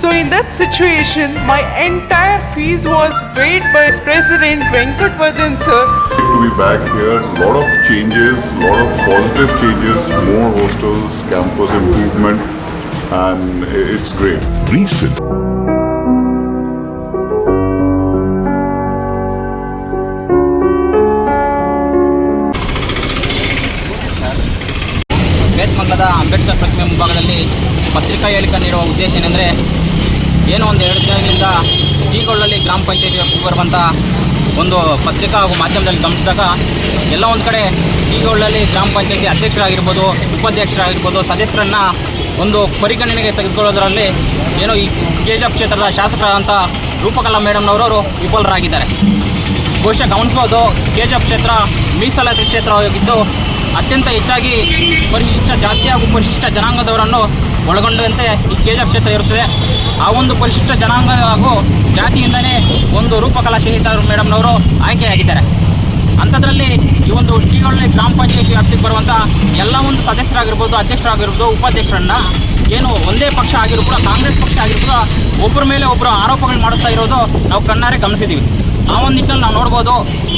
So in that situation, my entire fees was paid by President Venkat Vadan sir. To be back here, lot of changes, lot of positive changes, more hostels, campus improvement, and i- it's great. recent ಬೇತ್ಮಂಗಲದ Ambedkar ಪ್ರತಿಮೆ ಮುಂಭಾಗದಲ್ಲಿ ಪತ್ರಿಕಾ ಹೇಳಿಕೆ ನೀಡುವ ಉದ್ದೇಶ ಏನೆಂದರೆ ಏನೋ ಒಂದು ಎರಡು ದಿನದಿಂದ ಗ್ರಾಮ ಪಂಚಾಯತಿ ಬರುವಂಥ ಒಂದು ಪತ್ರಿಕಾ ಹಾಗೂ ಮಾಧ್ಯಮದಲ್ಲಿ ಗಮನಿಸಿದಾಗ ಎಲ್ಲ ಒಂದು ಕಡೆ ಟೀಗೊಳ್ಳಲ್ಲಿ ಗ್ರಾಮ ಪಂಚಾಯತಿ ಅಧ್ಯಕ್ಷರಾಗಿರ್ಬೋದು, ಉಪಾಧ್ಯಕ್ಷರಾಗಿರ್ಬೋದು, ಸದಸ್ಯರನ್ನು ಒಂದು ಪರಿಗಣನೆಗೆ ತೆಗೆದುಕೊಳ್ಳೋದರಲ್ಲಿ ಏನೋ ಈ ಕೆಜಾಪ್ ಕ್ಷೇತ್ರದ ಶಾಸಕರಾದಂಥ ರೂಪಕಲಾ ಮೇಡಮ್ನವರು ವಿಫಲರಾಗಿದ್ದಾರೆ. ಬಹುಶಃ ಗಮನಿಸ್ಬೋದು ಎಫ್ ಕ್ಷೇತ್ರ ಮೀಸಲಾತಿ ಕ್ಷೇತ್ರವಾಗಿದ್ದು ಅತ್ಯಂತ ಹೆಚ್ಚಾಗಿ ಪರಿಶಿಷ್ಟ ಜಾತಿ ಹಾಗೂ ಪರಿಶಿಷ್ಟ ಜನಾಂಗದವರನ್ನು ಒಳಗೊಂಡಂತೆ ಈ ಕೇಜಾ ಕ್ಷೇತ್ರ ಇರುತ್ತದೆ. ಆ ಒಂದು ಪರಿಶಿಷ್ಟ ಜನಾಂಗ ಹಾಗೂ ಜಾತಿಯಿಂದಲೇ ಒಂದು ರೂಪಕಲಾ ಶಹೀದ ಮೇಡಮ್ನವರು ಆಯ್ಕೆಯಾಗಿದ್ದಾರೆ. ಅಂಥದ್ರಲ್ಲಿ ಈ ಒಂದು ಟಿಗಳಲ್ಲಿ ಗ್ರಾಮ ಪಂಚಾಯತಿ ವ್ಯಾಪ್ತಿಗೆ ಬರುವಂಥ ಎಲ್ಲ ಒಂದು ಸದಸ್ಯರಾಗಿರ್ಬೋದು, ಅಧ್ಯಕ್ಷರಾಗಿರ್ಬೋದು, ಉಪಾಧ್ಯಕ್ಷರನ್ನ ಏನು ಒಂದೇ ಪಕ್ಷ ಆಗಿರೋ ಕೂಡ, ಕಾಂಗ್ರೆಸ್ ಪಕ್ಷ ಆಗಿರ್ಬೋದು ಒಬ್ಬರ ಮೇಲೆ ಒಬ್ಬರು ಆರೋಪಗಳು ಮಾಡುತ್ತಾ ಇರೋದು ನಾವು ಕಣ್ಣಾರೆ ಗಮನಿಸಿದ್ದೀವಿ ಆ ಒಂದು ನಿಟ್ಟಿನಲ್ಲಿ ನಾವು ನೋಡ್ಬೋದು,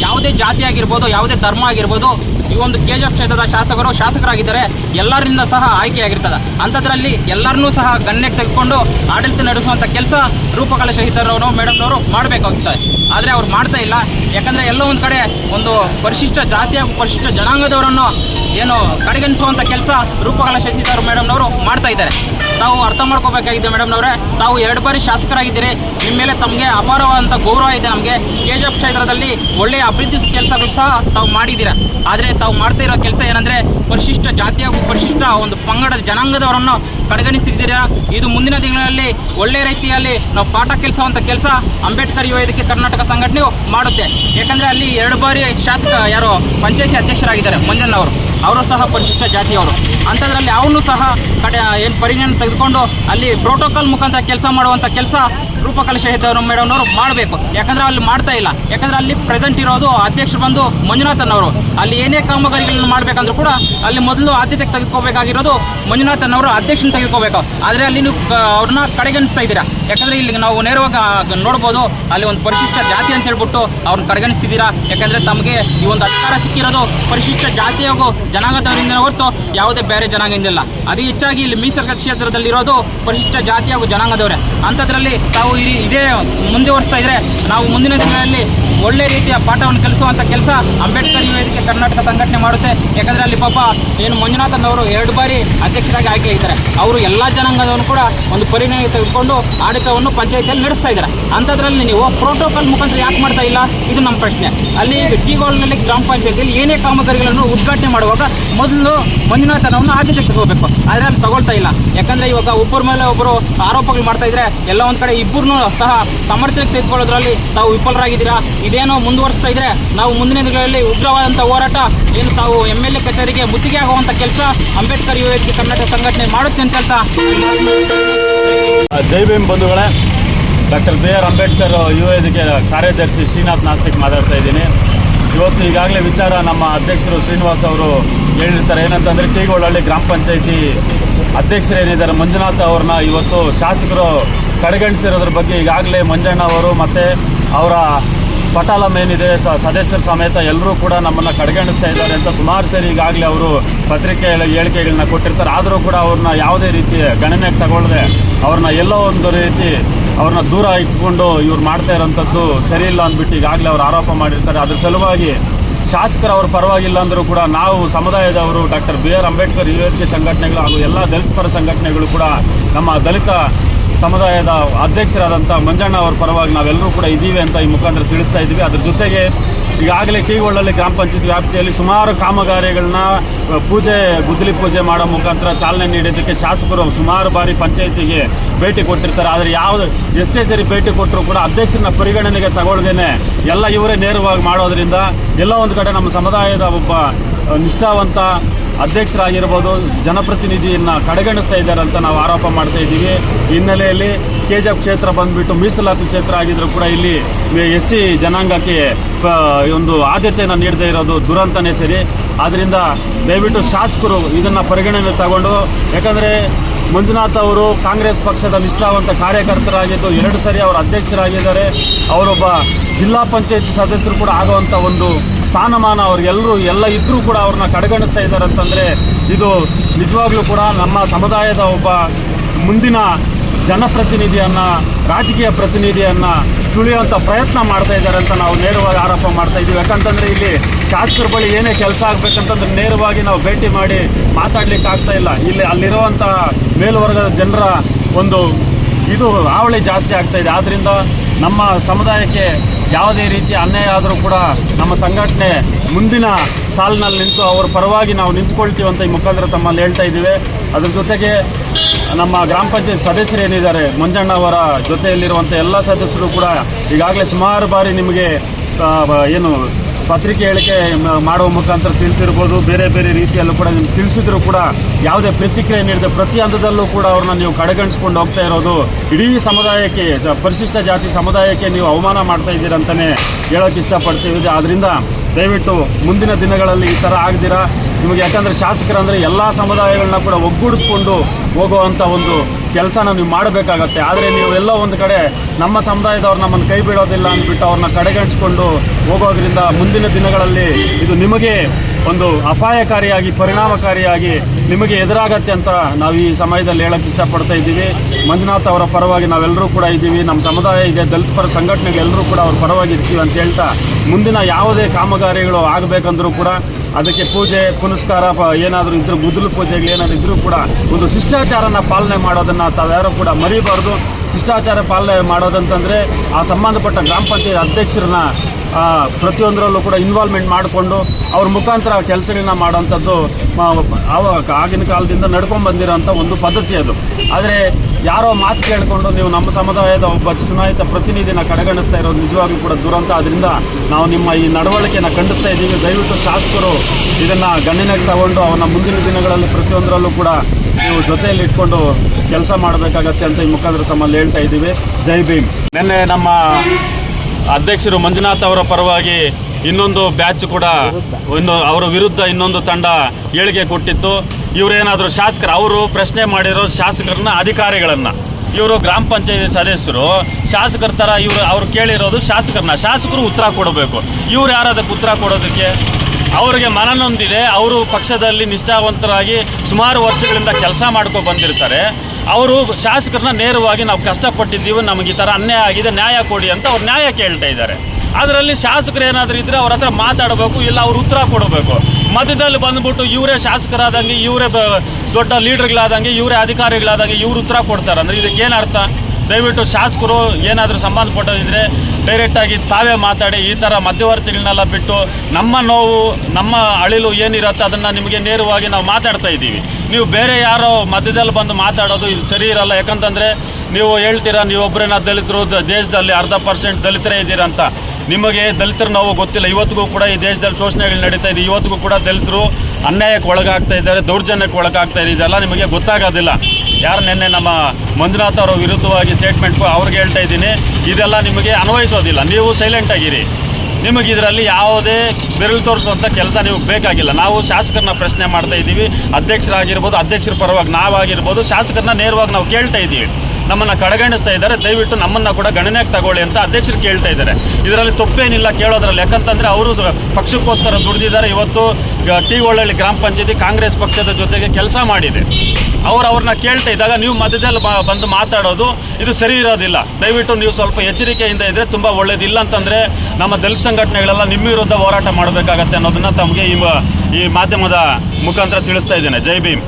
ಯಾವುದೇ ಜಾತಿ ಆಗಿರ್ಬೋದು, ಯಾವುದೇ ಧರ್ಮ ಆಗಿರ್ಬೋದು ಈ ಒಂದು ಕೆ ಜಿ ಎಫ್ ಕ್ಷೇತ್ರದ ಶಾಸಕರು ಶಾಸಕರಾಗಿದ್ದರೆ ಎಲ್ಲರಿಂದ ಸಹ ಆಯ್ಕೆಯಾಗಿರ್ತದೆ. ಅಂಥದ್ರಲ್ಲಿ ಎಲ್ಲರನ್ನೂ ಸಹ ಗಣ್ಯಕ್ಕೆ ತೆಗೆದುಕೊಂಡು ಆಡಳಿತ ನಡೆಸುವಂಥ ಕೆಲಸ ರೂಪಕಲಾ ಮೇಡಮ್ ಅವರು ಮಾಡಬೇಕಾಗುತ್ತದೆ ಆದರೆ ಅವ್ರು ಮಾಡ್ತಾ ಇಲ್ಲ. ಯಾಕಂದರೆ ಎಲ್ಲೋ ಒಂದು ಕಡೆ ಒಂದು ಪರಿಶಿಷ್ಟ ಜಾತಿಯ ಪರಿಶಿಷ್ಟ ಜನಾಂಗದವರನ್ನು ಏನು ಕಡೆಗಣಿಸುವಂಥ ಕೆಲಸ ರೂಪಕಲಾ ಶಶಿಧರ್ ಮೇಡಮ್ನವರು ಮಾಡ್ತಾ ಇದ್ದಾರೆ. ತಾವು ಅರ್ಥ ಮಾಡ್ಕೋಬೇಕಾಗಿದೆ ಮೇಡಮ್ನವರೇ. ತಾವು ಎರಡು ಬಾರಿ ಶಾಸಕರಾಗಿದ್ದೀರಿ. ನಿಮ್ಮ ಮೇಲೆ ತಮಗೆ ಅಪಾರವಾದಂಥ ಗೌರವ ಇದೆ ನಮಗೆ. ಕೆ ಜಿ ಕ್ಷೇತ್ರದಲ್ಲಿ ಒಳ್ಳೆಯ ಅಭಿವೃದ್ಧಿ ಕೆಲಸಗಳು ಸಹ ತಾವು ಮಾಡಿದ್ದೀರಾ. ಆದರೆ ತಾವು ಮಾಡ್ತಾ ಇರೋ ಕೆಲಸ ಏನಂದರೆ ಪರಿಶಿಷ್ಟ ಜಾತಿಯ ಪರಿಶಿಷ್ಟ ಒಂದು ಪಂಗಡದ ಜನಾಂಗದವರನ್ನು ಕಡೆಗಣಿಸ್ತಿದ್ದೀರಾ? ಇದು ಮುಂದಿನ ದಿನಗಳಲ್ಲಿ ಒಳ್ಳೆ ರೀತಿಯಲ್ಲಿ ನಾವು ಪಾಠ ಕೆಲಸವಂತ ಕೆಲಸ ಅಂಬೇಡ್ಕರ್ ಯುವ ಕರ್ನಾಟಕ ಸಂಘಟನೆಯು ಮಾಡುತ್ತೆ. ಯಾಕಂದರೆ ಅಲ್ಲಿ ಎರಡು ಬಾರಿ ಶಾಸಕ ಯಾರು ಪಂಚಾಯತಿ ಅಧ್ಯಕ್ಷರಾಗಿದ್ದಾರೆ, ಮಂಜಣ್ಣವರು. ಅವರು ಸಹ ಪರಿಶಿಷ್ಟ ಜಾತಿಯವರು. ಅಂಥದ್ರಲ್ಲಿ ಅವನು ಸಹ ಕಡೆ ಏನು ಪರಿಗಣನೆ ತೆಗೆದುಕೊಂಡು ಅಲ್ಲಿ ಪ್ರೋಟೋಕಾಲ್ ಮುಖಾಂತರ ಕೆಲಸ ಮಾಡುವಂಥ ಕೆಲಸ ರೂಪಕಲಾ ಮೇಡಮ್ ಅವರು ಮಾಡಬೇಕು. ಯಾಕಂದ್ರೆ ಅಲ್ಲಿ ಮಾಡ್ತಾ ಇಲ್ಲ. ಯಾಕಂದ್ರೆ ಅಲ್ಲಿ ಪ್ರೆಸೆಂಟ್ ಇರೋದು ಅಧ್ಯಕ್ಷರು ಬಂದು ಮಂಜುನಾಥನ್ ಅವರು. ಅಲ್ಲಿ ಏನೇ ಕಾಮಗಾರಿಗಳನ್ನು ಮಾಡಬೇಕಂದ್ರೂ ಕೂಡ ಅಲ್ಲಿ ಮೊದಲು ಆದ್ಯತೆ ತೆಗೆದುಕೋಬೇಕಾಗಿರೋದು ಮಂಜುನಾಥನ್ ಅವರು, ಅಧ್ಯಕ್ಷನ ತೆಗೆದುಕೋಬೇಕು. ಆದರೆ ಅಲ್ಲಿ ನೀವು ಅವ್ರನ್ನ ಕಡೆಗಣಿಸ್ತಾ ಇದ್ದೀರಾ? ಯಾಕಂದ್ರೆ ಇಲ್ಲಿ ನಾವು ನೇರವಾಗಿ ನೋಡ್ಬೋದು, ಅಲ್ಲಿ ಒಂದು ಪರಿಶಿಷ್ಟ ಜಾತಿ ಅಂತ ಹೇಳ್ಬಿಟ್ಟು ಅವ್ರನ್ನ ಕಡೆಗಣಿಸ್ತಿದ್ದೀರಾ? ಯಾಕಂದ್ರೆ ತಮಗೆ ಈ ಒಂದು ಅಧಿಕಾರ ಸಿಕ್ಕಿರೋದು ಪರಿಶಿಷ್ಟ ಜಾತಿ ಹಾಗೂ ಜನಾಂಗದವರಿಂದ ಹೊರತು ಯಾವುದೇ ಬೇರೆ ಜನಾಂಗದಿಂದಲ್ಲ ಅದೇ ಹೆಚ್ಚಾಗಿ ಇಲ್ಲಿ ಮೀಸಲು ಕ್ಷೇತ್ರದಲ್ಲಿರೋದು ಪರಿಶಿಷ್ಟ ಜಾತಿ ಹಾಗೂ ಜನಾಂಗದವರೇ. ಅಂಥದ್ರಲ್ಲಿ ತಾವು ಇದೇ ಮುಂದುವರಿಸ್ತಾ ಇದ್ರೆ, ನಾವು ಮುಂದಿನ ದಿನಗಳಲ್ಲಿ ಒಳ್ಳೆ ರೀತಿಯ ಪಾಠವನ್ನು ಕಲಿಸುವಂಥ ಕೆಲಸ ಅಂಬೇಡ್ಕರ್ ವೇದಿಕೆ ಕರ್ನಾಟಕ ಸಂಘಟನೆ ಮಾಡುತ್ತೆ. ಯಾಕಂದ್ರೆ ಅಲ್ಲಿ ಪಾಪ ಏನು ಮಂಜುನಾಥನ್ ಅವರು ಎರಡು ಬಾರಿ ಅಧ್ಯಕ್ಷರಾಗಿ ಆಯ್ಕೆ ಇದ್ದಾರೆ ಅವರು ಎಲ್ಲ ಜನಾಂಗದವನ್ನು ಕೂಡ ಒಂದು ಪರಿಣಯ ತೆಗೆದುಕೊಂಡು ಆಡಳಿತವನ್ನು ಪಂಚಾಯತಿಯಲ್ಲಿ ನಡೆಸ್ತಾ ಇದ್ದಾರೆ. ಅಂಥದ್ರಲ್ಲಿ ನೀವು ಪ್ರೋಟೋಕಾಲ್ ಮುಖಾಂತರ ಯಾಕೆ ಮಾಡ್ತಾ ಇಲ್ಲ? ಇದು ನಮ್ಮ ಪ್ರಶ್ನೆ. ಅಲ್ಲಿ ಟಿಗೋಲ್ನಲ್ಲಿ ಗ್ರಾಮ ಪಂಚಾಯತಿಯಲ್ಲಿ ಏನೇ ಕಾಮಗಾರಿಗಳನ್ನು ಉದ್ಘಾಟನೆ ಮಾಡುವಾಗ ಮೊದಲು ಮಂಜುನಾಥನವನ್ನು ಆದ್ಯತೆ ತಗೋಬೇಕು ಆದರೆ ಅಲ್ಲಿ ತಗೊಳ್ತಾ ಇಲ್ಲ. ಯಾಕಂದ್ರೆ ಇವಾಗ ಒಬ್ಬರ ಮೇಲೆ ಒಬ್ಬರು ಆರೋಪಗಳು ಮಾಡ್ತಾ ಇದ್ರೆ ಎಲ್ಲ ಒಂದು ಕಡೆ ಇಬ್ಬರನ್ನು ಸಹ ಸಮರ್ಥನೆ ತೆಗೆದುಕೊಳ್ಳೋದ್ರಲ್ಲಿ ತಾವು ವಿಫಲರಾಗಿದ್ದೀರಾ? ಇದೇನೋ ಮುಂದುವರಿಸ್ತಾ ಇದ್ರೆ ನಾವು ಮುಂದಿನ ದಿನಗಳಲ್ಲಿ ಉಗ್ರವಾದಂಥ ಹೋರಾಟ, ಏನು ತಾವು ಎಂ ಎಲ್ ಎ ಕಚೇರಿಗೆ ಮುತ್ತಿಗೆ ಆಗುವಂಥ ಕೆಲಸ ಅಂಬೇಡ್ಕರ್ ಯುವ ವೇದಿಕೆ ಕರ್ನಾಟಕ ಸಂಘಟನೆ ಮಾಡುತ್ತೆ ಅಂತ ಹೇಳ್ತಾ. ಜೈ ಭೀಮ್ ಬಂಧುಗಳೇ, ಡಾಕ್ಟರ್ ಬಿ ಆರ್ ಅಂಬೇಡ್ಕರ್ ಯುವ ವೇದಿಕೆ ಕಾರ್ಯದರ್ಶಿ ಶ್ರೀನಾಥ್ ನಾಸ್ತಿಕ್ ಮಾತಾಡ್ತಾ ಇದ್ದೀನಿ. ಇವತ್ತು ಈಗಾಗಲೇ ವಿಚಾರ ನಮ್ಮ ಅಧ್ಯಕ್ಷರು ಶ್ರೀನಿವಾಸ್ ಅವರು ಹೇಳಿರ್ತಾರೆ. ಏನಂತಂದರೆ ಟಿಗೋಳಹಳ್ಳಿ ಗ್ರಾಮ ಪಂಚಾಯಿತಿ ಅಧ್ಯಕ್ಷರೇನಿದ್ದಾರೆ ಮಂಜುನಾಥ್ ಅವ್ರನ್ನ ಇವತ್ತು ಶಾಸಕರು ಕಡೆಗಣಿಸಿರೋದ್ರ ಬಗ್ಗೆ ಈಗಾಗಲೇ ಮಂಜಣ್ಣ ಅವರು ಮತ್ತು ಅವರ ಪಟಾಲಂ ಏನಿದೆ ಸದಸ್ಯರ ಸಮೇತ ಎಲ್ಲರೂ ಕೂಡ ನಮ್ಮನ್ನು ಕಡೆಗಣಿಸ್ತಾ ಇದ್ದಾರೆ ಅಂತ ಸುಮಾರು ಸರಿ ಈಗಾಗಲೇ ಅವರು ಪತ್ರಿಕೆ ಹೇಳಿಕೆಗಳನ್ನ ಕೊಟ್ಟಿರ್ತಾರೆ. ಆದರೂ ಕೂಡ ಅವ್ರನ್ನ ಯಾವುದೇ ರೀತಿ ಗಣನೆಗೆ ತಗೊಳ್ಳದೆ ಅವ್ರನ್ನ ಎಲ್ಲೋ ಒಂದು ರೀತಿ ಅವ್ರನ್ನ ದೂರ ಇಟ್ಕೊಂಡು ಇವ್ರು ಮಾಡ್ತಾ ಇರೋಂಥದ್ದು ಸರಿ ಇಲ್ಲ ಅಂದ್ಬಿಟ್ಟು ಈಗಾಗಲೇ ಅವರು ಆರೋಪ ಮಾಡಿರ್ತಾರೆ. ಅದ್ರ ಸಲುವಾಗಿ ಶಾಸಕರು ಅವ್ರ ಪರವಾಗಿಲ್ಲ ಅಂದರೂ ಕೂಡ ನಾವು ಸಮುದಾಯದವರು ಡಾಕ್ಟರ್ ಬಿ ಆರ್ ಅಂಬೇಡ್ಕರ್ ಯುವತಿ ಸಂಘಟನೆಗಳು ಹಾಗೂ ಎಲ್ಲ ದಲಿತ ಪರ ಸಂಘಟನೆಗಳು ಕೂಡ ನಮ್ಮ ದಲಿತ ಸಮುದಾಯದ ಅಧ್ಯಕ್ಷರಾದಂಥ ಮಂಜಣ್ಣ ಅವರ ಪರವಾಗಿ ನಾವೆಲ್ಲರೂ ಕೂಡ ಇದ್ದೀವಿ ಅಂತ ಈ ಮುಖಾಂತರ ತಿಳಿಸ್ತಾ ಇದ್ದೀವಿ. ಅದ್ರ ಜೊತೆಗೆ ಈಗಾಗಲೇ ಕೈಗೊಳ್ಳಲಿ ಗ್ರಾಮ ಪಂಚಾಯತ್ ವ್ಯಾಪ್ತಿಯಲ್ಲಿ ಸುಮಾರು ಕಾಮಗಾರಿಗಳನ್ನ ಪೂಜೆ, ಗುದ್ದಲಿ ಪೂಜೆ ಮಾಡೋ ಮುಖಾಂತರ ಚಾಲನೆ ನೀಡಿದ್ದಕ್ಕೆ ಶಾಸಕರು ಸುಮಾರು ಬಾರಿ ಪಂಚಾಯತಿಗೆ ಭೇಟಿ ಕೊಟ್ಟಿರ್ತಾರೆ. ಆದರೆ ಯಾವುದು ಎಷ್ಟೇ ಸರಿ ಭೇಟಿ ಕೊಟ್ಟರು ಕೂಡ ಅಧ್ಯಕ್ಷರನ್ನ ಪರಿಗಣನೆಗೆ ತಗೊಳ್ದೇನೆ ಎಲ್ಲ ಇವರೇ ನೇರವಾಗಿ ಮಾಡೋದ್ರಿಂದ ಎಲ್ಲ ಒಂದು ಕಡೆ ನಮ್ಮ ಸಮುದಾಯದ ಒಬ್ಬ ನಿಷ್ಠಾವಂತ ಅಧ್ಯಕ್ಷರಾಗಿರ್ಬೋದು, ಜನಪ್ರತಿನಿಧಿಯನ್ನ ಕಡೆಗಣಿಸ್ತಾ ಇದ್ದಾರೆ ಅಂತ ನಾವು ಆರೋಪ ಮಾಡ್ತಾ ಇದ್ದೀವಿ. ಹಿನ್ನೆಲೆಯಲ್ಲಿ ಕೆ ಜಿ ಕ್ಷೇತ್ರ ಬಂದ್ಬಿಟ್ಟು ಮೀಸಲಾತಿ ಕ್ಷೇತ್ರ ಆಗಿದ್ರು ಕೂಡ ಇಲ್ಲಿ ಎಸ್ ಸಿ ಜನಾಂಗಕ್ಕೆ ಒಂದು ಆದ್ಯತೆಯನ್ನು ನೀಡದೇ ಇರೋದು ದುರಂತನೇ ಸರಿ. ಆದ್ದರಿಂದ ದಯವಿಟ್ಟು ಶಾಸಕರು ಇದನ್ನು ಪರಿಗಣನೆ ತಗೊಂಡು, ಯಾಕಂದರೆ ಮಂಜುನಾಥ್ ಅವರು ಕಾಂಗ್ರೆಸ್ ಪಕ್ಷದ ನಿಷ್ಠಾವಂತ ಕಾರ್ಯಕರ್ತರಾಗಿದ್ದು, ಎರಡು ಸರಿ ಅವರು ಅಧ್ಯಕ್ಷರಾಗಿದ್ದಾರೆ. ಅವರೊಬ್ಬ ಜಿಲ್ಲಾ ಪಂಚಾಯತ್ ಸದಸ್ಯರು ಕೂಡ ಆಗುವಂಥ ಒಂದು ಸ್ಥಾನಮಾನ ಅವ್ರಿಗೆಲ್ಲರೂ ಎಲ್ಲ ಇದ್ದರೂ ಕೂಡ ಅವ್ರನ್ನ ಕಡೆಗಣಿಸ್ತಾ ಇದ್ದಾರೆ ಅಂತಂದರೆ ಇದು ನಿಜವಾಗ್ಲೂ ಕೂಡ ನಮ್ಮ ಸಮುದಾಯದ ಒಬ್ಬ ಮುಂದಿನ ಜನಪ್ರತಿನಿಧಿಯನ್ನು, ರಾಜಕೀಯ ಪ್ರತಿನಿಧಿಯನ್ನು ತುಳಿಯುವಂಥ ಪ್ರಯತ್ನ ಮಾಡ್ತಾ ಇದ್ದಾರೆ ಅಂತ ನಾವು ನೇರವಾಗಿ ಆರೋಪ ಮಾಡ್ತಾ ಇದ್ದೀವಿ. ಯಾಕಂತಂದರೆ ಇಲ್ಲಿ ಶಾಸಕರ ಬಳಿ ಏನೇ ಕೆಲಸ ಆಗಬೇಕಂತಂದ್ರೆ ನೇರವಾಗಿ ನಾವು ಭೇಟಿ ಮಾಡಿ ಮಾತಾಡ್ಲಿಕ್ಕೆ ಆಗ್ತಾ ಇಲ್ಲ. ಇಲ್ಲಿ ಅಲ್ಲಿರುವಂಥ ಮೇಲ್ವರ್ಗದ ಜನರ ಒಂದು ಇದು ಹಾವಳಿ ಜಾಸ್ತಿ ಆಗ್ತಾ ಇದೆ. ಆದ್ದರಿಂದ ನಮ್ಮ ಸಮುದಾಯಕ್ಕೆ ಯಾವುದೇ ರೀತಿ ಅನ್ಯಾಯ ಆದರೂ ಕೂಡ ನಮ್ಮ ಸಂಘಟನೆ ಮುಂದಿನ ಸಾಲಿನಲ್ಲಿ ನಿಂತು ಅವರ ಪರವಾಗಿ ನಾವು ನಿಂತ್ಕೊಳ್ತೀವಿ ಅಂತ ಈ ಮುಖಾಂತರ ತಮ್ಮಲ್ಲಿ ಹೇಳ್ತಾ ಇದ್ದೀವಿ. ಅದ್ರ ಜೊತೆಗೆ ನಮ್ಮ ಗ್ರಾಮ ಪಂಚಾಯತ್ ಸದಸ್ಯರು ಏನಿದ್ದಾರೆ, ಮಂಜಣ್ಣ ಅವರ ಜೊತೆಯಲ್ಲಿರುವಂಥ ಎಲ್ಲ ಸದಸ್ಯರು ಕೂಡ ಈಗಾಗಲೇ ಸುಮಾರು ಬಾರಿ ನಿಮಗೆ ಏನು ಪತ್ರಿಕೆ ಹೇಳಿಕೆ ಮಾಡುವ ಮುಖಾಂತರ ತಿಳಿಸಿರ್ಬೋದು, ಬೇರೆ ಬೇರೆ ರೀತಿಯಲ್ಲೂ ಕೂಡ ನಿಮ್ಗೆ ತಿಳಿಸಿದ್ರು ಕೂಡ ಯಾವುದೇ ಪ್ರತಿಕ್ರಿಯೆ ನೀಡದೆ ಪ್ರತಿ ಹಂತದಲ್ಲೂ ಕೂಡ ಅವ್ರನ್ನ ನೀವು ಕಡೆಗಣಿಸ್ಕೊಂಡು ಹೋಗ್ತಾ ಇರೋದು ಇಡೀ ಸಮುದಾಯಕ್ಕೆ ಪರಿಶಿಷ್ಟ ಜಾತಿ ಸಮುದಾಯಕ್ಕೆ ನೀವು ಅವಮಾನ ಮಾಡ್ತಾ ಇದ್ದೀರಂತಲೇ ಹೇಳೋಕೆ ಇಷ್ಟಪಡ್ತೀವಿ ಆದ್ದರಿಂದ ದಯವಿಟ್ಟು ಮುಂದಿನ ದಿನಗಳಲ್ಲಿ ಈ ಥರ ಆಗದಿರ? ನಿಮಗೆ ಯಾಕಂದರೆ ಶಾಸಕರಂದರೆ ಎಲ್ಲ ಸಮುದಾಯಗಳನ್ನ ಕೂಡ ಒಗ್ಗೂಡಿಸ್ಕೊಂಡು ಹೋಗುವಂಥ ಒಂದು ಕೆಲಸನ ನೀವು ಮಾಡಬೇಕಾಗತ್ತೆ. ಆದರೆ ನೀವು ಎಲ್ಲೋ ಒಂದು ಕಡೆ ನಮ್ಮ ಸಮುದಾಯದವ್ರು ನಮ್ಮನ್ನು ಕೈ ಬಿಡೋದಿಲ್ಲ ಅಂದ್ಬಿಟ್ಟು ಅವ್ರನ್ನ ಕಡೆಗಣಿಸ್ಕೊಂಡು ಹೋಗೋದ್ರಿಂದ ಮುಂದಿನ ದಿನಗಳಲ್ಲಿ ಇದು ನಿಮಗೆ ಒಂದು ಅಪಾಯಕಾರಿಯಾಗಿ, ಪರಿಣಾಮಕಾರಿಯಾಗಿ ನಿಮಗೆ ಎದುರಾಗತ್ತೆ ಅಂತ ನಾವು ಈ ಸಮಯದಲ್ಲಿ ಹೇಳಕ್ಕೆ ಇಷ್ಟಪಡ್ತಾ ಇದ್ದೀವಿ. ಮಂಜುನಾಥ್ ಅವರ ಪರವಾಗಿ ನಾವೆಲ್ಲರೂ ಕೂಡ ಇದ್ದೀವಿ. ನಮ್ಮ ಸಮುದಾಯ ಇದೆ, ದಲಿತ ಪರ ಸಂಘಟನೆಗಳೆಲ್ಲರೂ ಕೂಡ ಅವ್ರ ಪರವಾಗಿ ಇರ್ತೀವಿ ಅಂತ ಹೇಳ್ತಾ ಮುಂದಿನ ಯಾವುದೇ ಕಾಮಗಾರಿಗಳು ಆಗಬೇಕಂದ್ರೂ ಕೂಡ ಅದಕ್ಕೆ ಪೂಜೆ, ಪುನಸ್ಕಾರ ಏನಾದರೂ ಇದ್ರೂ, ಗುದ್ದಲು ಪೂಜೆಗಳು ಏನಾದರೂ ಇದ್ರೂ ಕೂಡ ಒಂದು ಶಿಷ್ಟಾಚಾರನ ಪಾಲನೆ ಮಾಡೋದನ್ನು ತಾವ್ಯಾರು ಕೂಡ ಮರಿಬಾರ್ದು. ಶಿಷ್ಟಾಚಾರ ಪಾಲನೆ ಮಾಡೋದಂತಂದರೆ ಆ ಸಂಬಂಧಪಟ್ಟ ಗ್ರಾಮ ಪಂಚಾಯತ್ ಅಧ್ಯಕ್ಷರನ್ನ ಪ್ರತಿಯೊಂದರಲ್ಲೂ ಕೂಡ ಇನ್ವಾಲ್ವ್ಮೆಂಟ್ ಮಾಡಿಕೊಂಡು ಅವ್ರ ಮುಖಾಂತರ ಕೆಲಸಗಳನ್ನ ಮಾಡೋವಂಥದ್ದು ಆಗಿನ ಕಾಲದಿಂದ ನಡ್ಕೊಂಡು ಬಂದಿರೋಂಥ ಒಂದು ಪದ್ಧತಿ ಅದು. ಆದರೆ ಯಾರೋ ಮಾತು ಕೇಳಿಕೊಂಡು ನೀವು ನಮ್ಮ ಸಮುದಾಯದ ಒಬ್ಬ ಚುನಾಯಿತ ಪ್ರತಿನಿಧಿನ ಕಡೆಗಣಿಸ್ತಾ ಇರೋದು ನಿಜವಾಗ್ಲೂ ಕೂಡ ದುರಂತ. ಅದರಿಂದ ನಾವು ನಿಮ್ಮ ಈ ನಡವಳಿಕೆಯನ್ನು ಖಂಡಿಸ್ತಾ ಇದ್ದೀವಿ. ದಯವಿಟ್ಟು ಶಾಸಕರು ಇದನ್ನು ಗಣ್ಯನಾಗಿ ತಗೊಂಡು ಅವನ ಮುಂದಿನ ದಿನಗಳಲ್ಲಿ ಪ್ರತಿಯೊಂದರಲ್ಲೂ ಕೂಡ ನೀವು ಜೊತೆಯಲ್ಲಿ ಇಟ್ಕೊಂಡು ಕೆಲಸ ಮಾಡಬೇಕಾಗತ್ತೆ ಅಂತ ಈ ಮುಖಾಂತರ ತಮ್ಮಲ್ಲಿ ಹೇಳ್ತಾ ಇದ್ದೀವಿ. ಜೈ ಭೀಮ್. ನಿನ್ನೆ ನಮ್ಮ ಅಧ್ಯಕ್ಷರು ಮಂಜುನಾಥ್ ಅವರ ಪರವಾಗಿ ಇನ್ನೊಂದು ಬ್ಯಾಚ್ ಕೂಡ ಒಂದು ಅವರ ವಿರುದ್ಧ ಇನ್ನೊಂದು ತಂಡ ಏಳಿಗೆ ಕೊಟ್ಟಿತ್ತು. ಇವರೇನಾದರೂ ಶಾಸಕರು, ಅವರು ಪ್ರಶ್ನೆ ಮಾಡಿರೋ ಶಾಸಕರನ್ನ, ಅಧಿಕಾರಿಗಳನ್ನ, ಇವರು ಗ್ರಾಮ ಪಂಚಾಯತಿ ಸದಸ್ಯರು, ಶಾಸಕರ ಥರ ಇವರು ಅವ್ರು ಕೇಳಿರೋದು ಶಾಸಕರನ್ನ, ಶಾಸಕರು ಉತ್ತರ ಕೊಡಬೇಕು. ಇವ್ರು ಯಾರಾದಕ್ಕೆ ಉತ್ತರ ಕೊಡೋದಕ್ಕೆ? ಅವರಿಗೆ ಮನನೊಂದಿದೆ, ಅವರು ಪಕ್ಷದಲ್ಲಿ ನಿಷ್ಠಾವಂತರಾಗಿ ಸುಮಾರು ವರ್ಷಗಳಿಂದ ಕೆಲಸ ಮಾಡ್ಕೊಂಡು ಬಂದಿರ್ತಾರೆ. ಅವರು ಶಾಸಕರನ್ನ ನೇರವಾಗಿ ನಾವು ಕಷ್ಟಪಟ್ಟಿದ್ದೀವಿ, ನಮಗೆ ಈ ಥರ ಅನ್ಯಾಯ ಆಗಿದೆ, ನ್ಯಾಯ ಕೊಡಿ ಅಂತ ಅವ್ರು ನ್ಯಾಯ ಕೇಳ್ತಾ ಇದ್ದಾರೆ. ಅದರಲ್ಲಿ ಶಾಸಕರು ಏನಾದರೂ ಇದ್ದರೆ ಅವ್ರ ಹತ್ರ ಮಾತಾಡಬೇಕು, ಇಲ್ಲ ಅವ್ರು ಉತ್ತರ ಕೊಡಬೇಕು. ಮಧ್ಯದಲ್ಲಿ ಬಂದ್ಬಿಟ್ಟು ಇವರೇ ಶಾಸಕರಾದಂಗೆ, ಇವರೇ ದೊಡ್ಡ ಲೀಡರ್ಗಳಾದಂಗೆ, ಇವರೇ ಅಧಿಕಾರಿಗಳಾದಂಗೆ ಇವ್ರು ಉತ್ತರ ಕೊಡ್ತಾರೆ. ಅಂದರೆ ಇದಕ್ಕೆ ಅರ್ಥ? ದಯವಿಟ್ಟು ಶಾಸಕರು ಏನಾದರೂ ಸಂಬಂಧಪಟ್ಟದಿದ್ರೆ ಡೈರೆಕ್ಟಾಗಿ ತಾವೇ ಮಾತಾಡಿ, ಈ ಥರ ಮಧ್ಯವರ್ತಿಗಳನ್ನೆಲ್ಲ ಬಿಟ್ಟು ನಮ್ಮ ನೋವು, ನಮ್ಮ ಅಳಿಲು ಏನಿರುತ್ತೆ ಅದನ್ನು ನಿಮಗೆ ನೇರವಾಗಿ ನಾವು ಮಾತಾಡ್ತಾ ಇದ್ದೀವಿ. ನೀವು ಬೇರೆ ಯಾರೋ ಮಧ್ಯದಲ್ಲಿ ಬಂದು ಮಾತಾಡೋದು ಇದು ಸರಿ ಇರಲ್ಲ. ಯಾಕಂತಂದರೆ ನೀವು ಹೇಳ್ತೀರಾ ನೀವೊಬ್ಬರೇನ ದಲಿತರು ದೇಶದಲ್ಲಿ ಅರ್ಧ ಪರ್ಸೆಂಟ್ ದಲಿತರೇ ಇದ್ದೀರಂತ ನಿಮಗೆ ದಲಿತರ ನಾವು ಗೊತ್ತಿಲ್ಲ. ಇವತ್ತಿಗೂ ಕೂಡ ಈ ದೇಶದಲ್ಲಿ ಶೋಷಣೆಗಳು ನಡೀತಾ ಇದೆ. ಇವತ್ತಿಗೂ ಕೂಡ ದಲಿತರು ಅನ್ಯಾಯಕ್ಕೆ ಒಳಗಾಗ್ತಾ ಇದ್ದಾರೆ, ದೌರ್ಜನ್ಯಕ್ಕೆ ಒಳಗಾಗ್ತಾ ಇದೆ. ಇದೆಲ್ಲ ನಿಮಗೆ ಗೊತ್ತಾಗೋದಿಲ್ಲ. ಯಾರು ನಿನ್ನೆ ನಮ್ಮ ಮಂಜುನಾಥ್ ಅವರ ವಿರುದ್ಧವಾಗಿ ಸ್ಟೇಟ್ಮೆಂಟ್ ಅವ್ರಿಗೆ ಹೇಳ್ತಾ ಇದ್ದೀನಿ. ಇದೆಲ್ಲ ನಿಮಗೆ ಅನ್ವಯಿಸೋದಿಲ್ಲ. ನೀವು ಸೈಲೆಂಟ್ ಆಗಿರಿ. ನಿಮಗೆ ಇದರಲ್ಲಿ ಯಾವುದೇ ಬೆರಳು ತೋರಿಸುವಂಥ ಕೆಲಸ ನೀವು ಬೇಕಾಗಿಲ್ಲ. ನಾವು ಶಾಸಕರನ್ನ ಪ್ರಶ್ನೆ ಮಾಡ್ತಾ ಇದ್ದೀವಿ. ಅಧ್ಯಕ್ಷರಾಗಿರ್ಬೋದು, ಅಧ್ಯಕ್ಷರ ಪರವಾಗಿ ನಾವಾಗಿರ್ಬೋದು, ಶಾಸಕರನ್ನ ನೇರವಾಗಿ ನಾವು ಕೇಳ್ತಾ ಇದ್ದೀವಿ. ನಮ್ಮನ್ನು ಕಡೆಗಣಿಸ್ತಾ ಇದ್ದಾರೆ. ದಯವಿಟ್ಟು ನಮ್ಮನ್ನು ಕೂಡ ಗಣನೆಗೆ ತಗೊಳ್ಳಿ ಅಂತ ಅಧ್ಯಕ್ಷರು ಕೇಳ್ತಾ ಇದ್ದಾರೆ. ಇದರಲ್ಲಿ ತಪ್ಪೇನಿಲ್ಲ ಕೇಳೋದ್ರಲ್ಲಿ. ಯಾಕಂತಂದರೆ ಅವರು ಪಕ್ಷಕ್ಕೋಸ್ಕರ ದುಡಿದಿದ್ದಾರೆ. ಇವತ್ತು ಟಿ ಒಳ್ಳಳ್ಳಿ ಗ್ರಾಮ ಪಂಚಾಯತಿ ಕಾಂಗ್ರೆಸ್ ಪಕ್ಷದ ಜೊತೆಗೆ ಕೆಲಸ ಮಾಡಿದೆ. ಅವ್ರು ಅವ್ರನ್ನ ಕೇಳ್ತಾ ಇದ್ದಾಗ ನೀವು ಮಧ್ಯದಲ್ಲಿ ಬಂದು ಮಾತಾಡೋದು ಇದು ಸರಿ ಇರೋದಿಲ್ಲ. ದಯವಿಟ್ಟು ನೀವು ಸ್ವಲ್ಪ ಎಚ್ಚರಿಕೆಯಿಂದ ಇದ್ದರೆ ತುಂಬ ಒಳ್ಳೇದಿಲ್ಲ ಅಂತಂದರೆ ನಮ್ಮ ದಲಿತ ಸಂಘಟನೆಗಳೆಲ್ಲ ನಿಮ್ಮ ವಿರುದ್ಧ ಹೋರಾಟ ಮಾಡಬೇಕಾಗತ್ತೆ ಅನ್ನೋದನ್ನ ತಮಗೆ ಈ ಈ ಮಾಧ್ಯಮದ ಮುಖಾಂತರ ತಿಳಿಸ್ತಾ ಇದ್ದೇನೆ. ಜೈ ಭೀಮ್.